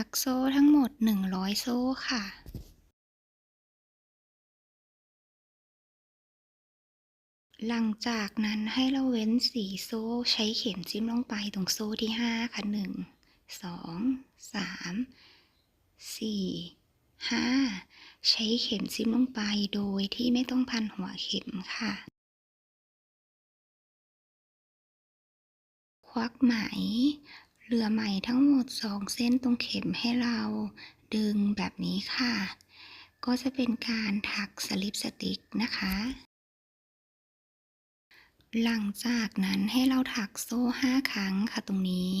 ถักโซ่ทั้งหมด 100 โซ่ค่ะหลังจากนั้นให้เราเว้น4โซ่ใช้เข็มจิ้มลงไปตรงโซ่ที่ 5 ค่ะ 1 2 3 4 5 ใช้เข็มจิ้มลงไปโดยที่ไม่ต้องพันหัวเข็มค่ะ ควักไหม เหลือไหมทั้งหมด 2 เส้นตรงเข็มให้เราดึงแบบนี้ค่ะ ก็จะเป็นการถักสลิปสติกนะคะ หลังจากนั้นให้เราถักโซ่ 5 ครั้งค่ะตรงนี้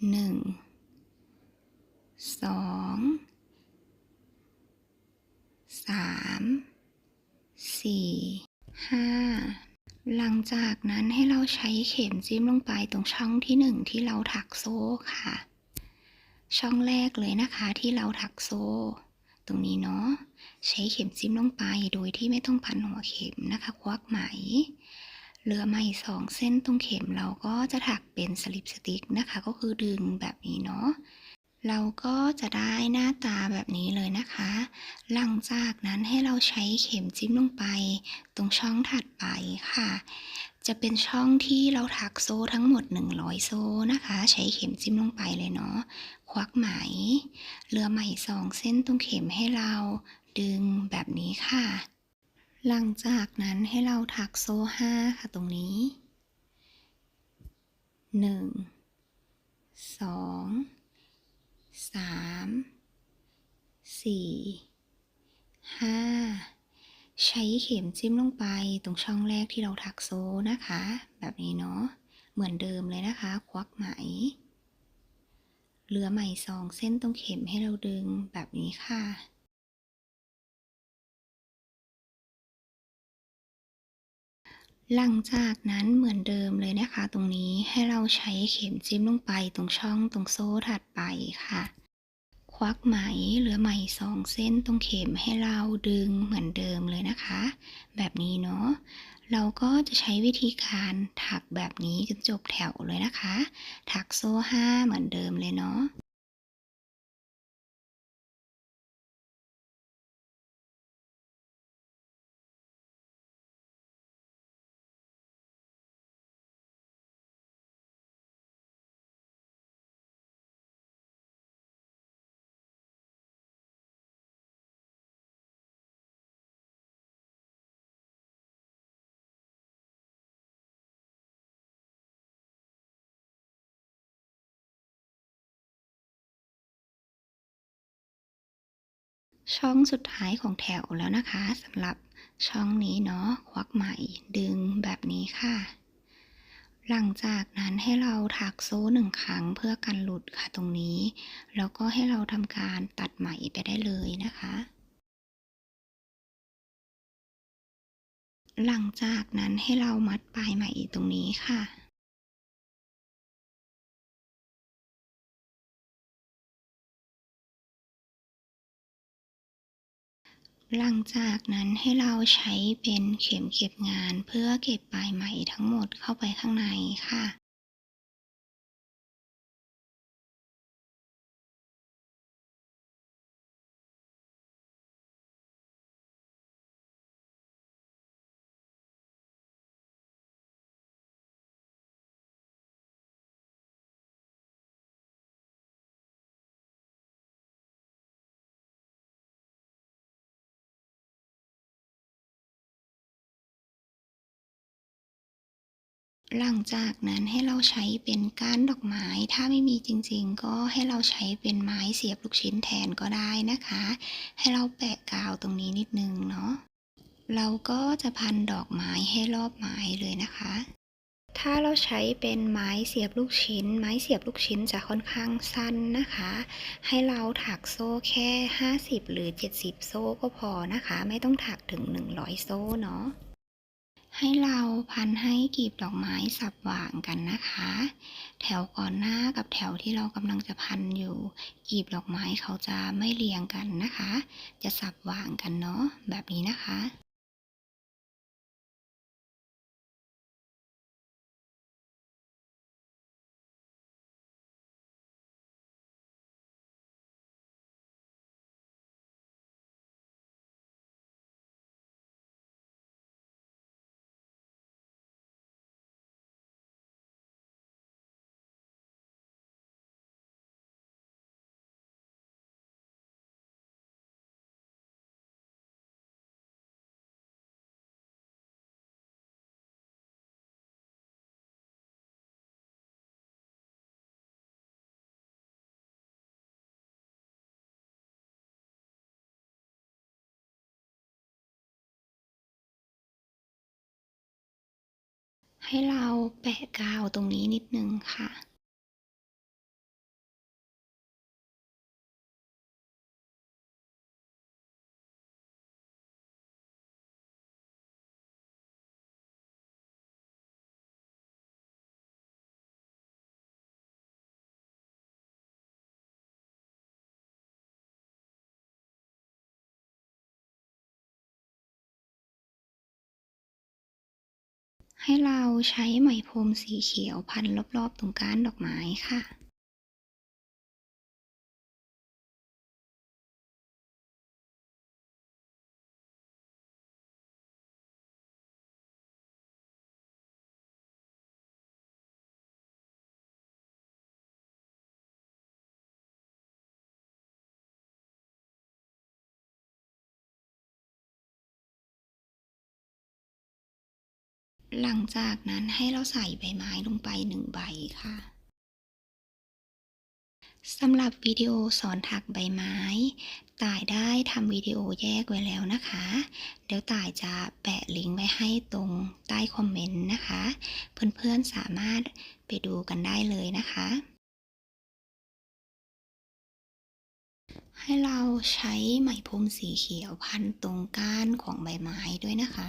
1 2 3 4 5 หลังจากนั้นให้เราใช้เข็มจิ้มลงไปตรงช่องที่1ที่เราถักโซ่ค่ะ ช่องแรกเลยนะคะที่เราถักโซ่ ตรงนี้เนาะใช้เข็มจิ้มลงไปโดยที่ไม่ต้องพันหัวเข็มนะคะ ควักไหมเหลือไหมสองเส้นตรงเข็มเราก็จะถักเป็นสลิปสติกนะคะ ก็คือดึงแบบนี้เนาะ เราก็จะได้หน้าตาแบบนี้เลยนะคะ หลังจากนั้นให้เราใช้เข็มจิ้มลงไป ตรงช่องถัดไปค่ะ จะเป็นช่องที่เราถักโซ่ทั้งหมด 100 โซ่นะคะ ใช้เข็มจิ้มลงไปเลยเนาะ ควักไหมเหลือไหมสองเส้นตรงเข็มให้เราดึงแบบนี้ค่ะ หลังจากนั้นให้เราถักโซ่ห้าค่ะตรงนี้หนึ่ง สามสี่ห้าใช้เข็มจิ้มลงไปตรงช่องแรกที่เราถักโซ่นะคะ แบบนี้เนาะเหมือนเดิมเลยนะคะ ควักไหม เหลือไหมสองเส้นตรงเข็มให้เราดึงแบบนี้ค่ะ หลังจากนั้นเหมือนเดิมเลยนะคะ ตรงนี้ให้เราใช้เข็มจิ้มลงไปตรงช่องตรงโซ่ถัดไปค่ะ ควักไหมเหลือไหมสองเส้นตรงเข็มให้เราดึงเหมือนเดิมเลยนะคะ แบบนี้เนาะเราก็จะใช้วิธีการถักแบบนี้จนจบแถวเลยนะคะ ถักโซ่ห้าเหมือนเดิมเลยเนาะ ช่องสุดท้ายของแถวแล้วนะคะสำหรับช่องนี้เนาะควักไหมดึงแบบนี้ค่ะ หลังจากนั้นให้เราถักโซ่หนึ่งครั้งเพื่อกันหลุดค่ะตรงนี้ แล้วก็ให้เราทำการตัดไหมไปได้เลยนะคะหลังจากนั้นให้เรามัดปลายไหมตรงนี้ค่ะ หลังจากนั้นให้เราใช้เป็นเข็มเก็บงานเพื่อเก็บปลายไหมทั้งหมดเข้าไปข้างในค่ะ หลังจากนั้นให้เราใช้เป็นก้านดอกไม้ ถ้าไม่มีจริงๆ ก็ให้เราใช้เป็นไม้เสียบลูกชิ้นแทนก็ได้นะคะ ให้เราแปะกาวตรงนี้นิดนึงเนาะเราก็จะพันดอกไม้ให้รอบไม้เลยนะคะ ถ้าเราใช้เป็นไม้เสียบลูกชิ้น ไม้เสียบลูกชิ้นจะค่อนข้างสั้นนะคะ ให้เราถักโซ่แค่ 50 หรือ 70 โซ่ก็พอนะคะ ไม่ต้องถักถึง 100 โซ่เนาะ ให้เราพันให้กลีบดอกไม้สับหว่างกันนะคะ แถวก่อนหน้ากับแถวที่เรากำลังจะพันอยู่กลีบดอกไม้เขาจะไม่เรียงกันนะคะ จะสับหว่างกันเนาะแบบนี้นะคะ ให้เราแปะกาวตรงนี้นิดนึงค่ะ ให้เราใช้ไหมพรมสีเขียวพันรอบๆตรงก้านดอกไม้ค่ะ หลังจากนั้นให้เราใส่ใบไม้ลงไปหนึ่งใบค่ะสำหรับวิดีโอสอนถักใบไม้ ต่ายได้ทำวิดีโอแยกไว้แล้วนะคะ เดี๋ยวต่ายจะแปะลิงก์ไว้ให้ตรงใต้คอมเมนต์นะคะ เพื่อนๆสามารถไปดูกันได้เลยนะคะ ให้เราใช้ไหมพรมสีเขียวพันตรงก้านของใบไม้ด้วยนะคะ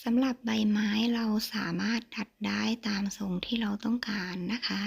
สำหรับใบไม้เราสามารถดัดได้ตามทรงที่เราต้องการนะคะ